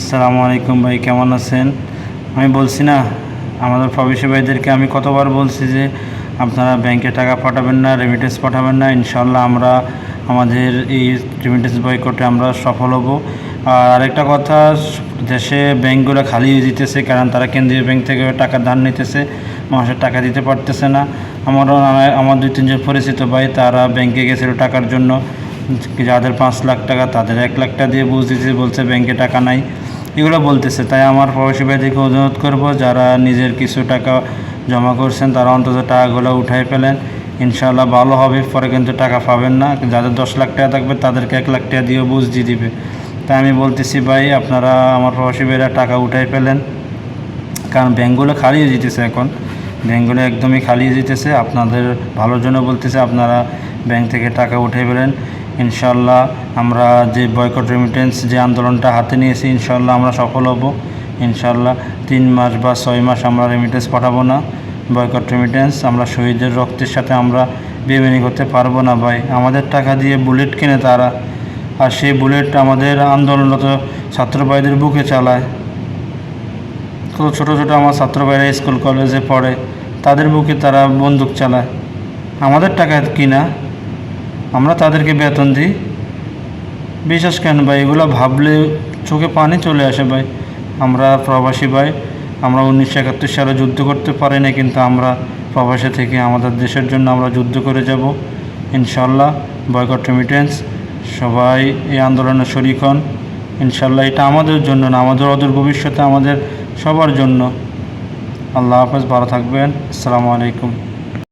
আসসালামু আলাইকুম ভাই, কেমন আছেন? আমি বলছি না, আমাদের প্রবাসী ভাইদেরকে আমি কতবার বলছি যে আপনারা ব্যাংকে টাকা পাঠাবেন না রেমিটেন্স পাঠাবেন না ইনশাল্লাহ আমরা আমাদের এই রেমিটেন্স বয়কটে আমরা সফল হব। আর আরেকটা কথা, দেশে ব্যাংকগুলো খালি দিতেছে কারণ তারা কেন্দ্রীয় ব্যাংক থেকে টাকা ধার নিতেছে, মানুষের টাকা দিতে পারতেছে না। আমারও আমার দুই তিনজন পরিচিত ভাই, তারা ব্যাংকে গেছিল টাকার জন্য, যাদের পাঁচ লাখ টাকা, তাদের এক লাখ টাকা দিয়ে বুঝ দিতেছে বলছে ব্যাংকে টাকা নাই। এগুলো বলতেছে। তাই আমার প্রবাসী ভাইদেরকে অনুরোধ করব, যারা নিজের কিছু টাকা জমা করছেন, তারা অন্তত টাকাগুলো উঠাই ফেলেন। ইনশাআল্লাহ ভালো হবে, পরে কিন্তু টাকা পাবেন না। যাদের দশ লাখ টাকা থাকবে, তাদেরকে এক লাখ টাকা দিয়েও বুঝ দিয়ে দিবে। তাই আমি বলতেছি, ভাই, আপনারা আমার প্রবাসী ভাইরা টাকা উঠাই ফেলেন। কারণ ব্যাঙ্কগুলো খালিয়ে যেতেছে এখন। ব্যাঙ্কগুলো একদমই খালিয়ে যেতেছে আপনাদের ভালোর জন্য বলতেছে, আপনারা ব্যাংক থেকে টাকা উঠে ফেলেন। ইনশাল্লাহ আমরা যে বয়কট রেমিটেন্স যে আন্দোলনটা হাতে নিয়েছি ইনশাল্লাহ আমরা সফল হব। ইনশাল্লাহ তিন মাস বা ছয় মাস আমরা রেমিটেন্স পাঠাবো না। বয়কট রেমিটেন্স আমরা শহীদের রক্তের সাথে আমরা বেমেনি করতে পারব না ভাই। আমাদের টাকা দিয়ে বুলেট কিনে তারা। আর সেই বুলেট আমাদের আন্দোলনরত ছাত্র ভাইদের বুকে চালায়। কত ছোটো ছোটো আমার ছাত্র ভাইরা স্কুল, কলেজে পড়ে, তাদের বুকে তারা বন্দুক চালায়। আমাদের টাকা কিনা আমরা তাদেরকে বেতন দিই। বিশ্বাস কেন ভাই? এগুলো ভাবলে চোখে পানি চলে আসে ভাই। আমরা প্রবাসী ভাই, আমরা উনিশশো একাত্তর সালে যুদ্ধ করতে পারি না কিন্তু আমরা প্রবাসী থেকে আমাদের দেশের জন্য আমরা যুদ্ধ করে যাব। ইনশাল্লাহ বয়কট রেমিটেন্স সবাই এই আন্দোলনে শরিক হন। ইনশাল্লাহ, এটা আমাদের জন্য না, আমাদের অদূর ভবিষ্যতে আমাদের সবার জন্য। আল্লাহ হাফেজ, ভালো থাকবেন। আসসালামু আলাইকুম।